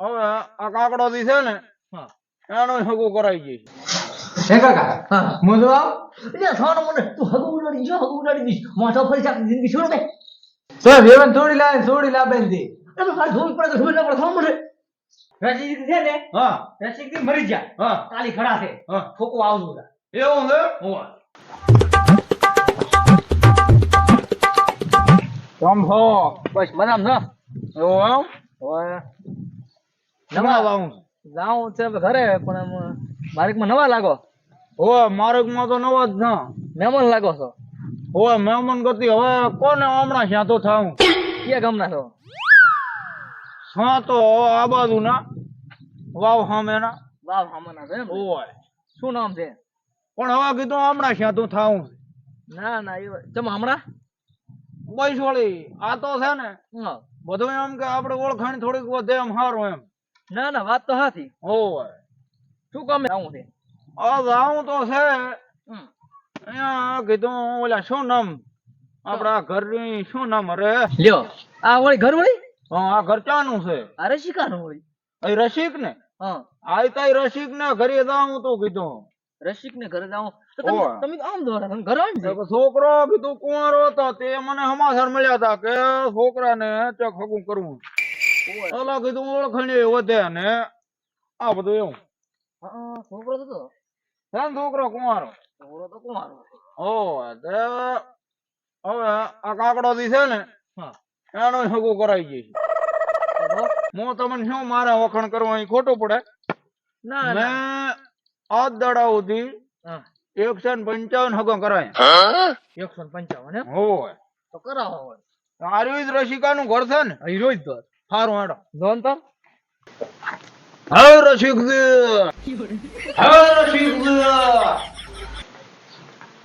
હવે આ કાકડો થી છે ને એનો હગું કરાઈ જઈશ હે કાકા? હા. તો આવ? એટલે થોડો મને તું હગું ઉડાડી જો હગું ઉડાડી દીશ મોટો ફરી જા જિંદગી છોડ દે. તો વેવન થોડી લાવે થોડી લાવે દી તમે ખાલી ધોવી પડે તો ધોવી ના પડે થોડું મને રસીદ છે ને? હા. રસીદથી મરી જા હા. કાલી ખડા છે. હા. ઠોકો આવજો એવું છે? હું કેમ હો બસ મજામ ન એવું એમ? હવે. નવા વાવું જાઉં છે ઘરે પણ માર્ગમાં નવા લાગો. હવે માર્ગમાં તો નવા જ ના. મહેમાન લાગો છો. હો મહેમાન ગતિ હવે કોને હમણાં શ્યા તો થાઉં? કે ગમના છો? હા તો આ બાજુ ના વાવ હામેના. વાવ હામેના છો ઓય. શું નામ છે? પણ હવે કીધું હમણાં ત્યાં તો થાવું ના ના એ ચમ હમણાં? બસ વળી આ તો છે ને હા. બધું એમ કે આપણે ઓળખાણ થોડીક વધે એમ સારું એમ. ના ના વાત તો હાથી ઓય શું કામે આવું છે. આ જાવું તો છે. અહીંયા કીધું ઓલા શું નામ? આપણા ઘરની શું નામ અરે? લ્યો આ વળી ઘર વળી હા આ ઘર ચાનું છે. આ રસિકા નું વળી અહીં રસિક ને હા. આ તાઈ રસિક ને ઘરે જાઉં તો કીધું. રસિક ને ઘરે જાઉં તમે તો આમ દોરા ઘરે તો. કે છોકરો કીધું કુંવારો હતો તે મને સમાચાર મળ્યા હતા કે છોકરાને ચક હગું કરવું. ઓલા કીધું ઓળખણી વધે ને આ બધું એવું. હા, છોકરો તો તો. ને છોકરો કુંવારો? છોકરો તો કુંવારો. ઓ તે હવે આ કાકડો થી છે ને હા. એનો હગું કરાઈ તો તો? હું તમને શું મારે વખાણ કરવા અહીં ખોટું પડે? ના મેં ના. આજ દાડા સુધી એકસો ને પંચાવન હગો કરાય. એકસો ને પંચાવન હોય તો કરાવો હવે. આર્યુદ રસિકાનું ઘર છે ને? અહીં રોજ સારું હેડો. જોન તો? હવે રસિક દે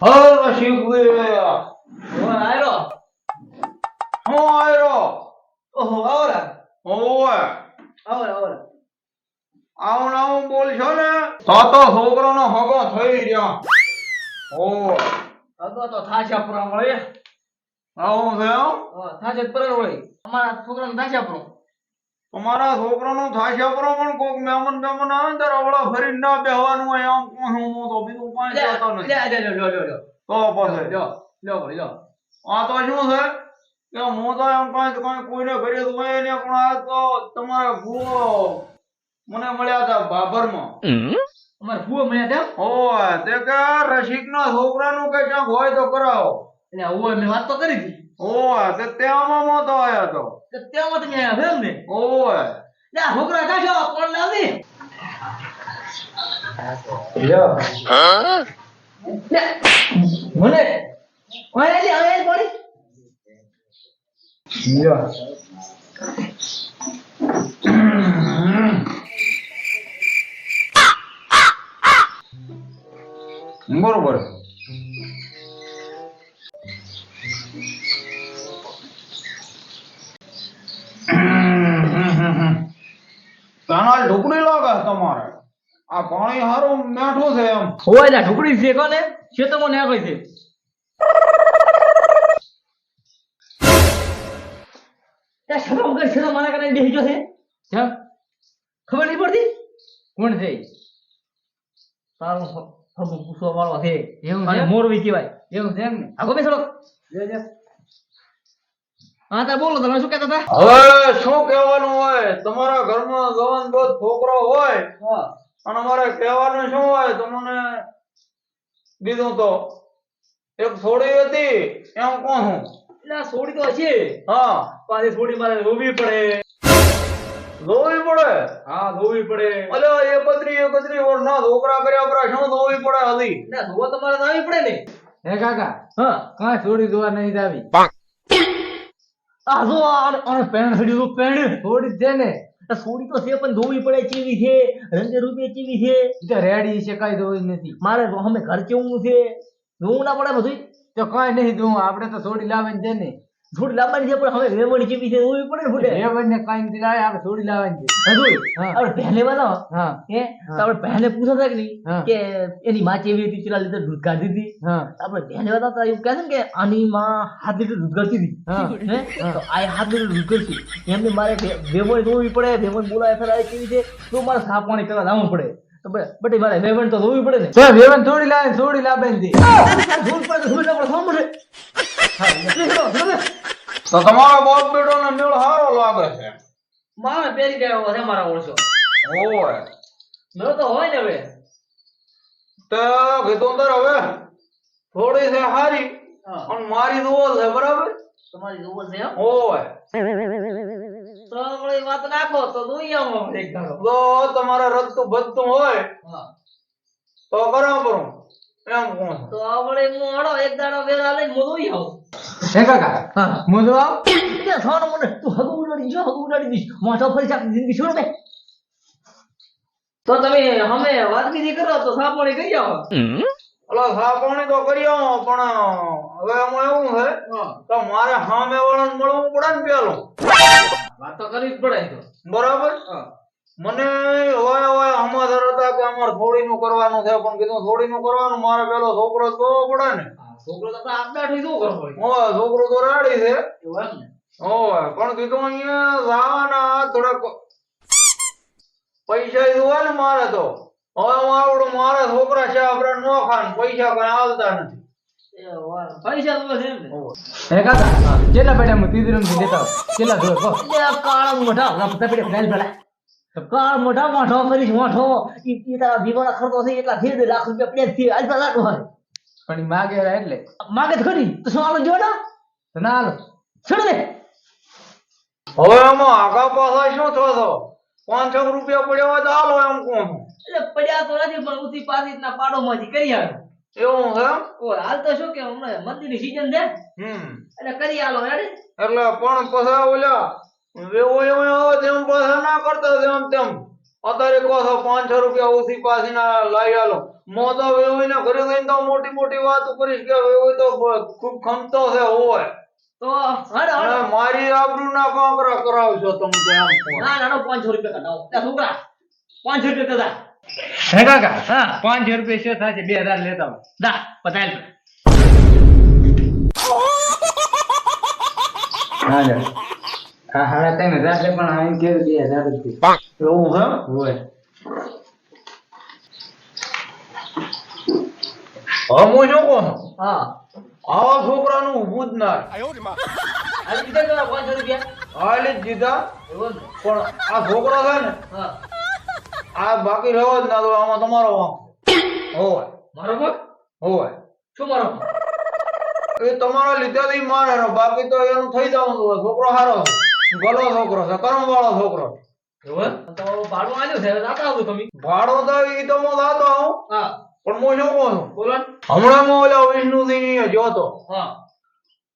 હવે રસિક દે ઓય આયરો. હું આયો ઓહો આવરા ઓય આવરા આવરા આવું ને આવું બોલશો ને તો તો છોકરાનો હગો થઈ રહ્યો ઓય અગો તો થાશા પુરા વળી. આવું હા થાશે પુરા વળી. અમારા છોકરાને થાશા પુરો તમારા છોકરાનું થાશે પ્રમાણ કોક મહેમાન મહેમાન આવે ત્યારે અવળા ફરીને ના બેહવાનું હોય આમ કહું તો બીજું કાંઈ કહેતો નથી લ્યો લ્યો લ્યો લ્યો. તો પછી. લ્યો લ્યો લ્યો આ તો શું છે? કે હું તો એમ કાંઈ કાંઈ કોઈને ઘરે હોય ને પણ આ તો તમારા ભૂવો મને મળ્યા હતા બાભરમાં અમારે ફુઓ મળ્યા તેમ ઓય તે કે રસિકના છોકરાનું કઈ ક્યાંક હોય તો કરાવો. એટલે ઓય મેં વાત તો કરી હતી ઓય તે ત્યાંમાં મોતો આવ્યો તો. તો તેમાં તમે આવ્યા એમ ને. ઓય. લે છોકરા કા છો? કોણ લાવી લે. મને? ઓય લે હવે પડી. બરોબર. તાના ઢોકળી લાગે તમારે. આ પાણી હારું મેઠું છે એમ. હોય લે ઢોકળી છે કોને? ખેતરમાં છે. તે શરમ કર શરમ મારા કરીને બેહી ગયો છે? કેમ ખબર નહીં પડતી? કોણ છે? તારું હમ પૂછવા વાળો છે. એવું? મોરવી કહેવાય. એવું છે એમ ને? આગો બેસડો હા તા બોલો તમે શું કહેતા હતા? હવે શું કહેવાનું હોય? તમારા ઘરમાં જવાન દોત છોકરો હોય હા. અને મારે કહેવાનું શું હોય? તમને બીજું તો. એક છોડી હતી એમ કોણ હું? એટલે છોડી તો છે હા. પાછી છોડી મારે રોવી પડે. ધોવી પડે? હા ધોવી પડે. અલે એ પત્રી એ પત્રી ઓર ના ધોકરા કર્યા પરા શું ધોવી પડે હજી ના ધોવા તમારે નાવી આવી પડે ને. હે કાકા હા. કાંઈ છોડી ધોવા નહીં આવી. આ જો આ- આને પેણ હડ્યું તો પેણ થોડી જ છે ને. છોડી તો છે પણ ધોવી પડે ચીવી છે, રંગે રૂપે ચીવી છે. તો રેડી છે, કઈ ધોવી નથી. મારે અમે ઘર કેવું છે? ધોવું ના પડે બધું તો કાંઈ નહીં ધોવું, આપણે તો છોડી લાવે છે ને. થોડી લાવવાની છે પણ હવે વેવણી જેવી છે એવી પડે ફૂટે. એ ને કાઈ નથી લાવે આપણે છોડી લાવવાની છે. હજુ. આપણે પહેલે હા. હે. આપણે પહેલે પૂછો હતા કે નહીં કે એની માં કેવી હતી? ચેલા લીટર દૂધ કાઢી હતી આપણે પહેલે બતાવતા એવું કહે છે કે આની માં હાથ લીટર દૂધ કરતી હતી. તો આ હાથ લીટર દૂધ કરતી એમને મારે વેવણ જોવી પડે વેવણ બોલાય ફેરાય કેવી છે? તો મારે સાફ પાણી પેલા લાવવું પડે. બટ બટી મારે વેવણ તો જોવી પડે ને. સાહેબ વેવન થોડી લાવે થોડી લાવવાની છે ધૂળ પડે તો ધૂળ ના પડે. હેડો. તો તમારો બાપ બેડો ને મેળ સારો લાગે છે. મારે પેરી ગયો છે મારા ઓળસો ઓય. મેળ તો હોય ને હવે. તો અંદર હવે. થોડી છે હારી પણ મારી દુઓ છે બરાબર? તમારી જોવો છે ઓય. તો વાત નાખો તો જોઈ આવો આપણે એક ધારો. તો તમારે રડતું ભજતું હોય તો કરો બરાબર એમ કોણ? તો આ હું હળો એક દાડો વેરા લઈને હું દુઈ આવું. હે કાકા? હા. હું તો આવ? ત્યાં થવાનો મને તું હગુ ઉડાડી જો હગુ ઉડાડી દીશ મોઢો ફરી જા જિંદગી છોડ દે તો તમે હમે વાતગીરી કરો તો સાપોણી કરી આવો. અલો સાપોણી તો કરી આવો પણ હવે એમાં એવું છે તો મારે હામે વાળાને મળવું પડે ને પેલું. તો કરવી જ પડે તો બરાબર મને હોય હોય અમાધાર હતા કે અમારે થોડીનું કરવાનું છે પણ કીધું થોડીનું કરવાનું મારે પેલો છોકરો તો પડે ને. છોકરો તો આપડાથી શું કરવો હોય? છોકરો તો રાડી છે. હોય પણ કીધું અહીંયા જવાના થોડાક પૈસા જોવા ને મારે તો. હવે મારું મારા છોકરા છે આપણે નો ખાન પૈસા કઈ આવતા નથી. તો ને કાળા મોઢા ના મોઢા કરીશ મોઢો ઈ તારા દીવાના ખર્ચો છે એટલા ફેર લાખ રૂપિયા પડ્યા થી આજ પેલા હોય પણ માગે એટલે માગે તો ખરી તો શું આલો જોડા તો? ના આલો છોડ દે હવે એમાં આગા પાછા શું થતો પાંચસો રૂપિયા પડ્યા હોય તો આલો એમ કહું. એટલે પડ્યા તો નથી, પણ ઉતી પાછી ના પાડો માંથી કરી આવે એવું હે? ઓ હાલ તો શું કે હમણાં મંદિરની સીઝન છે. હમ. એટલે કરી આલો હેડે એટલે પણ પછી ઓલા વેવો એવો તેમ પાછા ના કરતો તેમ તેમ. અત્યારે કહો છો પાંચસો રૂપિયા ઓછી પાછી ના લઈ આલો. મો તો વેવો ને ઘરે જઈને તો મોટી મોટી વાતો કરીશ કે વેવો તો ખૂબ ખમતો છે હોય. તો હડ હડ મારી આબરૂ ના કાંકરા કરાવશો તમે ના નાનો પાંચસો રૂપિયા કઢાવો. ત્યાં છોકરા પાંચસો રૂપિયા કઢા. હે કાકા? હા. પાંચસો રૂપિયા શો થશે? બે હજાર લેતા દા પતાયેલ હા લે હા હાડા ત્રણ હજાર લે પણ આમ કે બે હજાર જ એવું હોય? હું શું કહું? છું? હા. આવા છોકરાનું ઊભું જ ના રહે. હાલ કીધા પાંચસો રૂપિયા? હાલી જ દીધા. પણ આ છોકરો છે ને હા. આ બાકી રહ્યો જ ના તો આમાં તમારો વાંક છે. હોય મારો પગ હોય શું મારો એ તમારા લીધે જ ઈ મારે ને બાકી તો એનું થઈ જવાનું હોય. છોકરો સારો છે. ભલો છોકરો છે કરમ વાળો છોકરો ભાડું આલ્યું છે તમે? ભાડો તો એ તો હું દાતો આવું હા. પણ હું શું કહું છું? બોલો હમણાં હું ઓલા વિષ્ણુસિંહ જોતો હા.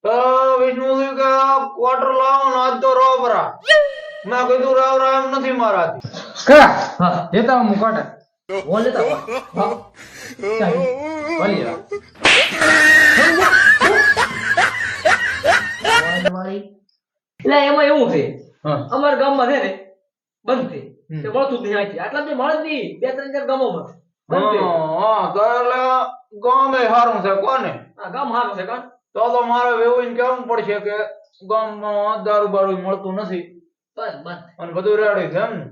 તો વિષ્ણુસિંહ કે ક્વાર્ટર લાવો ને આજ તો રોબરા મેં કીધું રાવ એમ નથી મારાથી. લેતા આવું હું કોટર બોલ લેતા આવો. હા. ચાલો. ભલે વા. એટલે એમાં એવું છે. અમારા ગામમાં છે ને બંધ તે મળતું જ નહીં આથી. આટલા બધી મળે નહીં બે ત્રણ ચાર ગામોમાં ગામે સારું છે કોને? આ ગામ સારું છે કાં? તો તો મારે વેવું કેવું પડશે કે ગામમાં દારૂ બારૂ મળતું નથી. બસ બસ અને બધું રેડી છે એમ ને.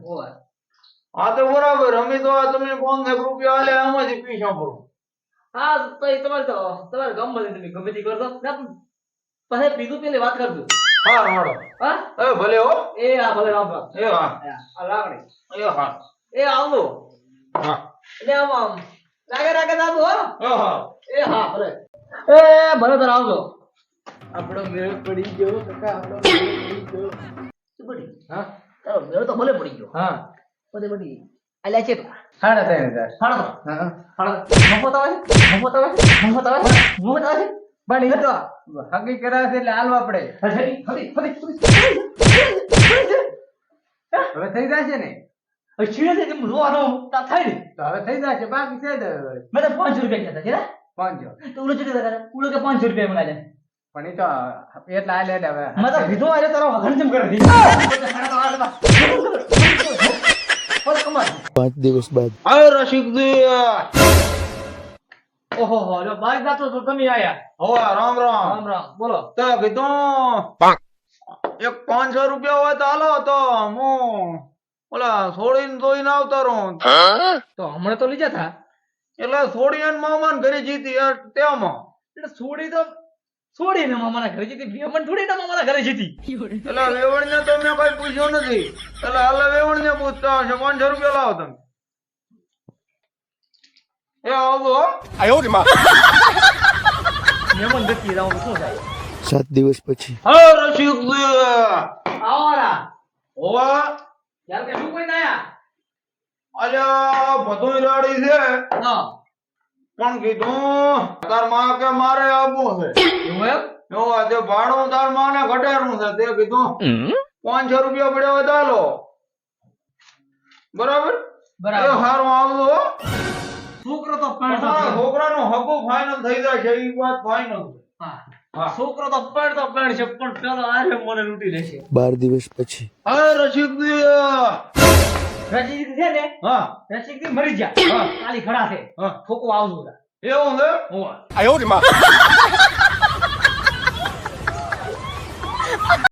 હા તો બરાબર અમે તો આ તમે લાખ રૂપિયા આલે આમાંથી પી સાંભળો. હા તો એ તમારે તો તમારે જઈને તમે ગમે તે કરજો. ના પછી બીજું પેલી વાત કરજો. હા હાડો હા? એ ભલે હો. એ હા ભલે રામ રામ. એ હા. આ લાગણી. એ હા. એ આવજો. હા. એટલે આમ આમ. લાગે લાગે દાદુ હો. એ હા. એ હા ભલે. એ ભલે તાર આવજો. આપણો મેળ પડી ગયો કાકા આપણો મેળ પડી ગયો. શું પડી? હા? તારો મેળ તો ભલે પડી ગયો. હા. બધી બધી અલ્યા છે સાડા ત્રણ હજાર હાડો મફત આવે મફત આવે મફત આવે મફત આવે પણ એ તો હગી એટલે હાલવા પડે હવે થઈ જશે ને હવે છીણે છે એમ રોવાનો તા થાય ને તો હવે થઈ જશે બાકી છે મેં તો પાંચ રૂપિયા કહેતા છે ને પાંચસો તો ઉલો ઉલો કે પાંચસો રૂપિયા મને પણ ઈ તો એટલા એટલે હવે મેં તો કીધું આજે તારો વગર જેમ કરે પાંચ દિવસ બાદ? અરે રસિકજી ઓહો હો જો બાઈક જાતો તો તમે આયા હવે રામ રામ. રામ રામ. બોલો તો કીધું એક પાંચસો રૂપિયા હોય તો હાલો તો હું ઓલા છોડીને જોઈને આવતા રહું. તો હમણાં તો લીધા હતા એટલે છોડી અને મામાન ઘરે જીતી. તેમાં એટલે છોડી તો છોડી ને મામાના ઘરે જતી વેમન થોડી ને મામાના ઘરે જતી. એટલે વેવણ ને તો મેં કઈ પૂછ્યું નથી. એટલે હાલ વેવણ ને પૂછતા હશે પાંચસો રૂપિયા લાવો તમે. એ આવજો હો. વેમન જતી રહું શું થાય? સાત દિવસ પછી. હા રસિકજી આવવાના ઓવા યાર કે શું કોઈ આયા. અલ્યા બધું લાડી છે. હા. પણ કીધું? તારમાં કે મારે આવવું છે. એવું એમ? એવો તે ભાડું તાર માને ઘટાડવું છે તે કીધું. પાંચસો રૂપિયા પડ્યો હોય બરાબર? બરાબર. સારું આવજો છોકરો તો છોકરાનું હગું ફાઇનલ થઈ જાય છે એ વાત ફાઇનલ હા. છોકરો તો પણ તો પણ છે પણ પેલો આરે મને લૂટી લેશે. બાર દિવસ પછી. હા રસિકજી રસીદ છે ને હા. રસીદ મરી ગયા. ખાલી ખડા છે. હા. ઠોકો આવજો એવું છે? હોવા